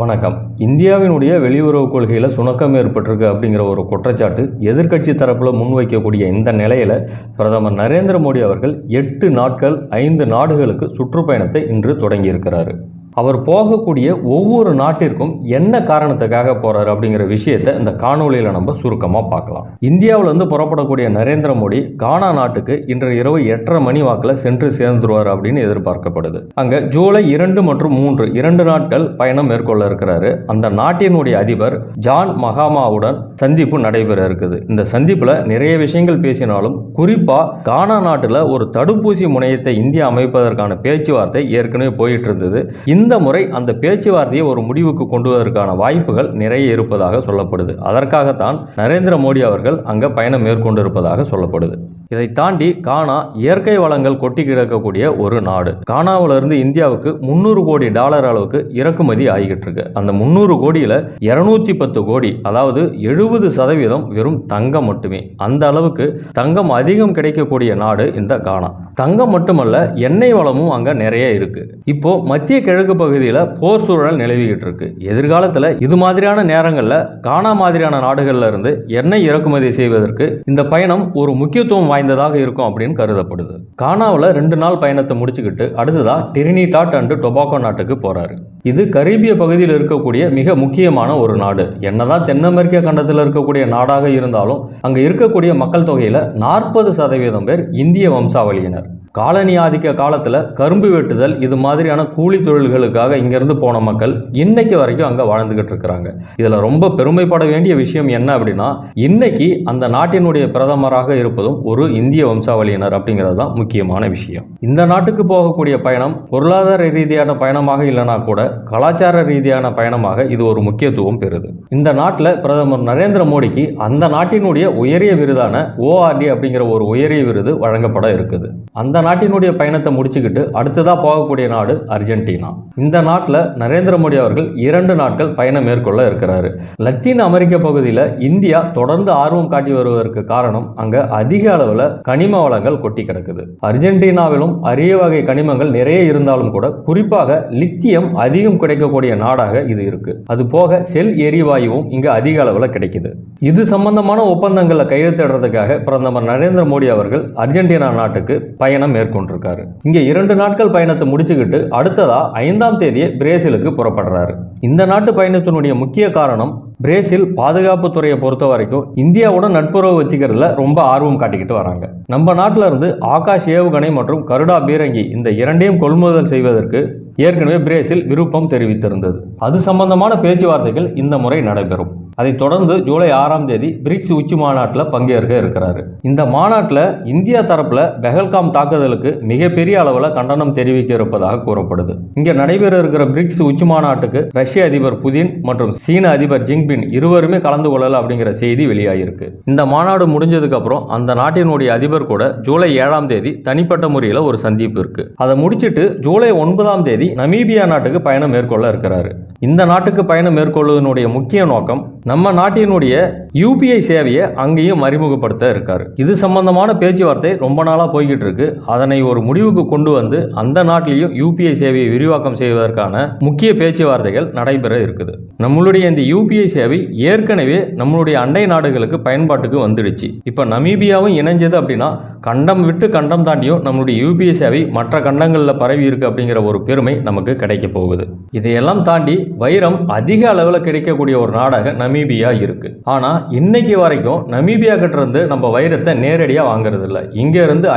வணக்கம். இந்தியாவினுடைய வெளியுறவு கொள்கையில் சுணக்கம் ஏற்பட்டிருக்கு அப்படிங்கிற ஒரு குற்றச்சாட்டு எதிர்க்கட்சி தரப்பில் முன்வைக்கக்கூடிய இந்த நிலையில் பிரதமர் நரேந்திர மோடி அவர்கள் எட்டு நாட்கள் ஐந்து நாடுகளுக்கு சுற்றுப்பயணத்தை இன்று தொடங்கியிருக்கிறாரு. அவர் போகக்கூடிய ஒவ்வொரு நாட்டிற்கும் என்ன காரணத்துக்காக போகிறார் அப்படிங்கிற விஷயத்தை இந்த காணொளியில் நம்ம சுருக்கமாக பார்க்கலாம். இந்தியாவிலேருந்து புறப்படக்கூடிய நரேந்திர மோடி கானா நாட்டுக்கு இன்று இரவு எட்டரை மணி வாக்கில் சென்று சேர்ந்துருவார் அப்படின்னு எதிர்பார்க்கப்படுது. அங்கே ஜூலை இரண்டு மற்றும் மூன்று இரண்டு நாட்கள் பயணம் மேற்கொள்ள இருக்கிறாரு. அந்த நாட்டினுடைய அதிபர் ஜான் மகாமாவுடன் சந்திப்பு நடைபெற இருக்குது. இந்த சந்திப்பில் நிறைய விஷயங்கள் பேசினாலும் குறிப்பாக கானா நாட்டில் ஒரு தடுப்பூசி முனையத்தை இந்தியா அமைப்பதற்கான பேச்சுவார்த்தை ஏற்கனவே போயிட்டு இருந்தது. இந்த இந்த முறை அந்த பேச்சுவார்த்தையை ஒரு முடிவுக்கு கொண்டு வருவதற்கான வாய்ப்புகள் நிறைய இருப்பதாக சொல்லப்படுது. அதற்காகத்தான் நரேந்திர மோடி அவர்கள் அங்கே பயணம் மேற்கொண்டிருப்பதாக சொல்லப்படுது. இதை தாண்டி கானா இயற்கை வளங்கள் கொட்டி கிடக்கக்கூடிய ஒரு நாடு. கானாவிலிருந்து இந்தியாவுக்கு முந்நூறு கோடி டாலர் அளவுக்கு இறக்குமதி ஆகிக்கிட்டு இருக்கு அந்த முந்நூறு கோடியில் இரநூத்தி பத்து கோடி அதாவது எழுபது சதவீதம் வெறும் தங்கம் மட்டுமே. அந்த அளவுக்கு தங்கம் அதிகம் கிடைக்கக்கூடிய நாடு இந்த கானா. தங்கம் மட்டுமல்ல எண்ணெய் வளமும் அங்கே நிறைய இருக்கு. இப்போ மத்திய கிழக்கு பகுதியில் போர் சூழல் நிலவிக்கிட்டு இருக்கு எதிர்காலத்தில் இது மாதிரியான நேரங்களில் கானா மாதிரியான நாடுகள்ல இருந்து எண்ணெய் இறக்குமதி செய்வதற்கு இந்த பயணம் ஒரு முக்கியத்துவம் வாய்ந்ததாக இருக்கும் அப்படின்னு கருதப்படுது. கானாவில் ரெண்டு நாள் பயணத்தை முடிச்சுக்கிட்டு அடுத்ததா டிரினிடாட் அண்டு டொபாக்கோ நாட்டுக்கு போகிறாரு இது கரீபிய பகுதியில் இருக்கக்கூடிய மிக முக்கியமான ஒரு நாடு. என்னதான் தென் அமெரிக்க கண்டத்தில் இருக்கக்கூடிய நாடாக இருந்தாலும் அங்கே இருக்கக்கூடிய மக்கள் தொகையில் நாற்பது சதவீதம் பேர் இந்திய வம்சாவளியினர். காலனி ஆதிக்க காலத்தில் கரும்பு வெட்டுதல் இது மாதிரியான கூலி தொழில்களுக்காக இங்கேருந்து போன மக்கள் இன்னைக்கு வரைக்கும் அங்கே வாழ்ந்துகிட்டு இருக்கிறாங்க. இதில் ரொம்ப பெருமைப்பட வேண்டிய விஷயம் என்ன அப்படின்னா இன்னைக்கு அந்த நாட்டினுடைய பிரதமராக இருப்பதும் ஒரு இந்திய வம்சாவளியினர் அப்படிங்கிறது தான் முக்கியமான விஷயம். இந்த நாட்டுக்கு போகக்கூடிய பயணம் பொருளாதார ரீதியான பயணமாக இல்லைனா கூட கலாச்சார ரீதியான பயணமாக இது ஒரு முக்கியத்துவம் பெறுது. இந்த நாட்டில் பிரதமர் நரேந்திர மோடிக்கு அந்த நாட்டினுடைய உயரிய விருதான ஓஆர்டி அப்படிங்கிற ஒரு உயரிய விருது வழங்கப்பட இருக்குது. அந்த நாட்டினுடைய பயணத்தை முடிச்சுக்கிட்டு அடுத்ததாக போகக்கூடிய நாடு அர்ஜென்டினா. இந்த நாட்டில் நரேந்திர மோடி அவர்கள் இரண்டு நாட்கள் பயணம் மேற்கொள்ள இருக்கிறாரு. லத்தீன் அமெரிக்க பகுதியில் இந்தியா தொடர்ந்து ஆர்வம் காட்டி வருவதற்கு காரணம் அங்கே அதிக அளவில் கனிம வளங்கள் கொட்டி கிடக்குது. அர்ஜென்டினாவிலும் அரிய வகை கனிமங்கள் நிறைய இருந்தாலும் கூட குறிப்பாக லித்தியம் அதிகம் கிடைக்கக்கூடிய நாடாக இது இருக்கு. அது போக செல் எரிவாயுவும் இங்கே அதிக அளவில் கிடைக்குது. இது சம்பந்தமான ஒப்பந்தங்களில் கையெழுத்திடுறதுக்காக பிரதமர் நரேந்திர மோடி அவர்கள் அர்ஜென்டினா நாட்டுக்கு பயணம் மேற்கொண்டிருக்காரு. இங்கே இரண்டு நாட்கள் பயணத்தை முடிச்சுக்கிட்டு அடுத்ததா ஐந்தாம் தேதியே பிரேசிலுக்கு புறப்படுறாரு. இந்த நாட்டு பயணத்தினுடைய முக்கிய காரணம் பிரேசில் பாதுகாப்பு துறையை பொறுத்த வரைக்கும் இந்தியாவுடன் நட்புறவு வச்சுக்கிறதுல ரொம்ப ஆர்வம் காட்டிக்கிட்டு வராங்க. நம்ம நாட்டில் இருந்து ஆகாஷ் ஏவுகணை மற்றும் கருடா பீரங்கி இந்த இரண்டையும் கொள்முதல் செய்வதற்கு ஏற்கனவே பிரேசில் விருப்பம் தெரிவித்திருந்தது. அது சம்பந்தமான பேச்சுவார்த்தைகள் இந்த முறை நடைபெறும். அதைத் தொடர்ந்து ஜூலை ஆறாம் தேதி பிரிக்ஸ் உச்சி மாநாட்டில் பங்கேற்க இருக்கிறாரு. இந்த மாநாட்டில் இந்தியா தரப்பில் பெஹல்காம் தாக்குதலுக்கு மிகப்பெரிய அளவில் கண்டனம் தெரிவிக்க இருப்பதாக கூறப்படுது. இங்கே நடைபெற இருக்கிற பிரிக்ஸ் உச்சி மாநாட்டுக்கு ரஷ்ய அதிபர் புதின் மற்றும் சீன அதிபர் ஜிங்பின் இருவருமே கலந்து கொள்ளல அப்படிங்கிற செய்தி வெளியாகிருக்கு இந்த மாநாடு முடிஞ்சதுக்கு அப்புறம் அந்த நாட்டினுடைய அதிபர் கூட ஜூலை ஏழாம் தேதி தனிப்பட்ட முறையில் ஒரு சந்திப்பு இருக்கு. அதை முடிச்சிட்டு ஜூலை ஒன்பதாம் தேதி நமீபியா நாட்டுக்கு பயணம் மேற்கொள்ள இருக்கிறாரு. இந்த நாட்டுக்கு பயணம் மேற்கொள்வதனுடைய முக்கிய நோக்கம் நம்ம நாட்டினுடைய யூபிஐ சேவையை அங்கேயும் அறிமுகப்படுத்த இருக்கார். இது சம்பந்தமான பேச்சுவார்த்தை ரொம்ப நாளாக போய்கிட்டு இருக்கு. அதனை ஒரு முடிவுக்கு கொண்டு வந்து அந்த நாட்டிலையும் யூபிஐ சேவையை விரிவாக்கம் செய்வதற்கான முக்கிய பேச்சுவார்த்தைகள் நடைபெற இருக்குது. நம்மளுடைய இந்த யூபிஐ சேவை ஏற்கனவே நம்மளுடைய அண்டை நாடுகளுக்கு பயன்பாட்டுக்கு வந்துடுச்சு. இப்போ நமீபியாவும் இணைஞ்சது அப்படின்னா கண்டம் விட்டு கண்டம் தாண்டியும் நம்மளுடைய யூபிஐ சேவை மற்ற கண்டங்களில் பரவி இருக்கு அப்படிங்கிற ஒரு பெருமை நமக்கு கிடைக்க போகுது. இதையெல்லாம் தாண்டி வைரம் அதிக அளவில் கிடைக்கக்கூடிய ஒரு நாடாக நமீபியா இருக்கு. ஆனால் இன்னைக்கு வரைக்கும் நமீபியா கிட்டேருந்து நம்ம வைரத்தை நேரடியாக வாங்குறது இல்லை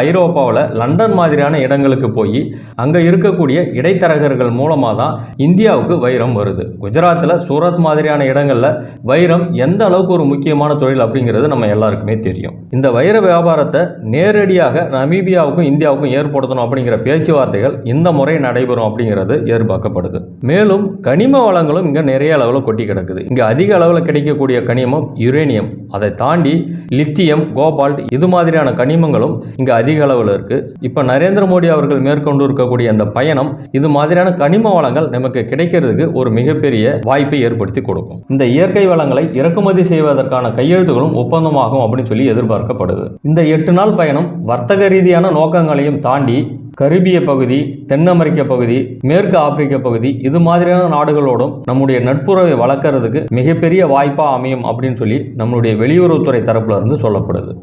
ஐரோப்பாவில் லண்டன் மாதிரியான இடங்களுக்கு போய் அங்கே இருக்கக்கூடிய இடைத்தரகர்கள் மூலமாக தான் இந்தியாவுக்கு வைரம் வருது. குஜராத்தில் சூரத் மாதிரியான இடங்களில் வைரம் எந்த அளவுக்கு ஒரு முக்கியமான தொழில் அப்படிங்கிறது நம்ம எல்லாருக்குமே தெரியும். இந்த வைர வியாபாரத்தை நேரடியாக நமீபியாவுக்கும் இந்தியாவுக்கும் ஏற்படுத்தணும் அப்படிங்கிற பேச்சுவார்த்தைகள் இந்த முறை நடைபெறும் அப்படிங்கிறது எதிர்பார்க்கப்படுது. மேலும் கனிம வளங்களும் இங்கே நிறைய அளவில் கொட்டி கிடக்குது. இங்கே அதிக அளவில் கிடைக்கக்கூடிய கனிமம் யுரேனியம். அதை தாண்டி லித்தியம் கோபால்ட் இது மாதிரியான கனிமங்களும் இங்கே அதிக அளவில் இருக்குது இப்போ நரேந்திர மோடி அவர்கள் மேற்கொண்டு இருக்கக்கூடிய அந்த பயணம் இது மாதிரியான கனிம வளங்கள் நமக்கு கிடைக்கிறதுக்கு ஒரு மிகப்பெரிய வாய்ப்பை ஏற்படுத்தி கொடுக்கும். இந்த இயற்கை வளங்களை இறக்குமதி செய்வதற்கான கையெழுத்துகளும் ஒப்பந்தமாகும் அப்படின்னு சொல்லி எதிர்பார்க்கப்படுது. இந்த எட்டு நாள் பயணம் வர்த்தக ரீதியான நோக்கங்களையும் தாண்டி கரிபிய பகுதி தென் அமெரிக்க பகுதி மேற்கு ஆப்பிரிக்க பகுதி இது மாதிரியான நாடுகளோடும் நம்முடைய நட்புறவை வளர்க்கறதுக்கு மிகப்பெரிய வாய்ப்பாக அமையும் அப்படின்னு சொல்லி நம்மளுடைய வெளியுறவுத்துறை தரப்புல இருந்து சொல்லப்படுது.